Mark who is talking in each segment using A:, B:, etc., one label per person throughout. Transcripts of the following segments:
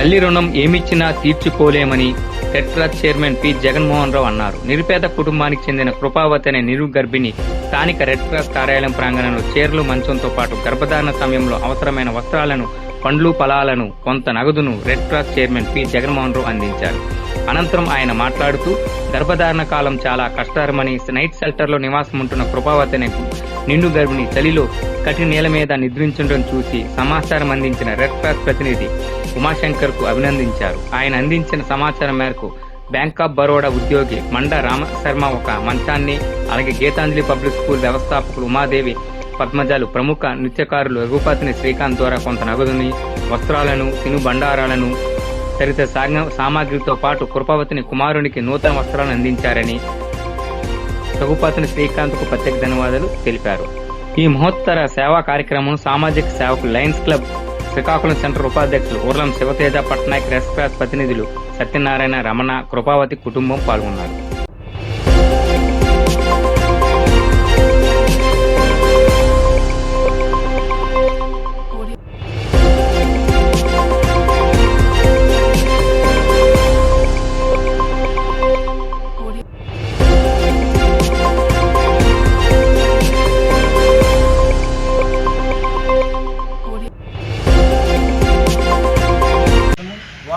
A: తల్లి రుణం ఏమిచ్చినా తీర్చుకోలేమని Tetra chairman P. Jaganmohan Rao అన్నారు. నిరుపేద కుటుంబానికి చెందిన కృపావతి అనే నిరు గర్భిణి స్థానిక రెడ్ క్రాస్ కార్యాలయం ప్రాంగణంలో చీరలు మంచంతో పాటు గర్భధారణ సమయంలో అవసరమైన వస్త్రాలను పండ్లు ఫలాలను కొంత నగదును red cross chairman P. Jaganmohan Rao అందించారు. అనంతరం ఆయన మాట్లాడుతూ గర్భధారణ కాలం చాలా కష్టతరమని నైట్ షెల్టర్లో నివాసం ఉంటున్న కృపావతి అనే నిండు గర్భిణి చలిలో కఠిన నేల మీద నిద్రించడం చూసి సమాచారం అందించిన రెడ్ క్రాస్ ప్రతినిధి ఉమాశంకర్కు అభినందించారు. ఆయన అందించిన సమాచారం మేరకు బ్యాంక్ ఆఫ్ బరోడా ఉద్యోగి మండ రామశర్మ ఒక మంచాన్ని అలాగే గీతాంజలి పబ్లిక్ స్కూల్ వ్యవస్థాపకులు ఉమాదేవి పద్మజాలు ప్రముఖ నృత్యకారులు రఘుపతిని శ్రీకాంత్ ద్వారా కొంత నగదుని వస్త్రాలను తిను బండారాలను తదితర సామాగ్రితో పాటు కృపావతిని కుమారునికి నూతన వస్త్రాలను అందించారని సగుపాతిని శ్రీకాంత్కు ప్రత్యేక ధన్యవాదాలు తెలిపారు. ఈ మహోత్తర సేవా కార్యక్రమం సామాజిక సేవకు లయన్స్ క్లబ్ శ్రీకాకుళం సెంటర్ ఉపాధ్యక్షులు ఊర్లం శివతేజ పట్నాయక్ రెడ్ క్రాస్ ప్రతినిధులు సత్యనారాయణ రమణ కృపావతి కుటుంబం పాల్గొన్నారు.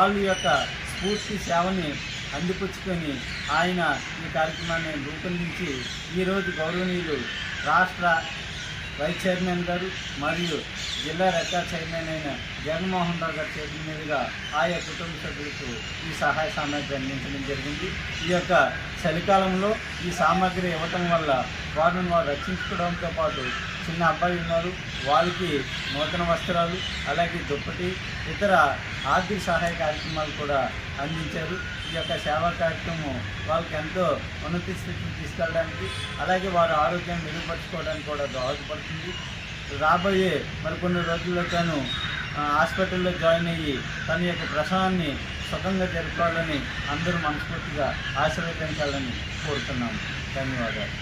B: వాళ్ళ యొక్క స్ఫూర్తి సేవని అందిపుచ్చుకొని ఆయన ఈ కార్యక్రమాన్ని రూపొందించి ఈరోజు గౌరవనీయులు రాష్ట్ర వైస్ చైర్మన్ గారు మరియు జిల్లా రెక్కా చైర్మన్ అయిన జగన్మోహన్ రావు గారి చేతుల మీదుగా ఆయా కుటుంబ సభ్యులకు ఈ సహాయ సామాగ్రి అందించడం జరిగింది. ఈ యొక్క చలికాలంలో ఈ సామాగ్రి ఇవ్వటం వల్ల వారిని వారు రక్షించుకోవడంతో పాటు చిన్న అబ్బాయి ఉన్నారు. వాళ్ళకి నూతన వస్త్రాలు అలాగే దుప్పటి ఇతర ఆర్థిక సహాయ కార్యక్రమాలు కూడా అందించారు. ఈ యొక్క సేవా కార్యక్రమం వాళ్ళకి ఎంతో ఉన్నత స్థితికి తీసుకెళ్ళడానికి అలాగే వారి ఆరోగ్యాన్ని మెరుగుపరచుకోవడానికి కూడా దోహదపడుతుంది. రాబోయే మరికొన్ని రోజుల్లో తను హాస్పిటల్లో జాయిన్ అయ్యి తన యొక్క ప్రసవాన్ని సుఖంగా జరుపుకోవాలని అందరూ మనస్ఫూర్తిగా ఆశీర్వదించాలని కోరుతున్నాము ధన్యవాదాలు.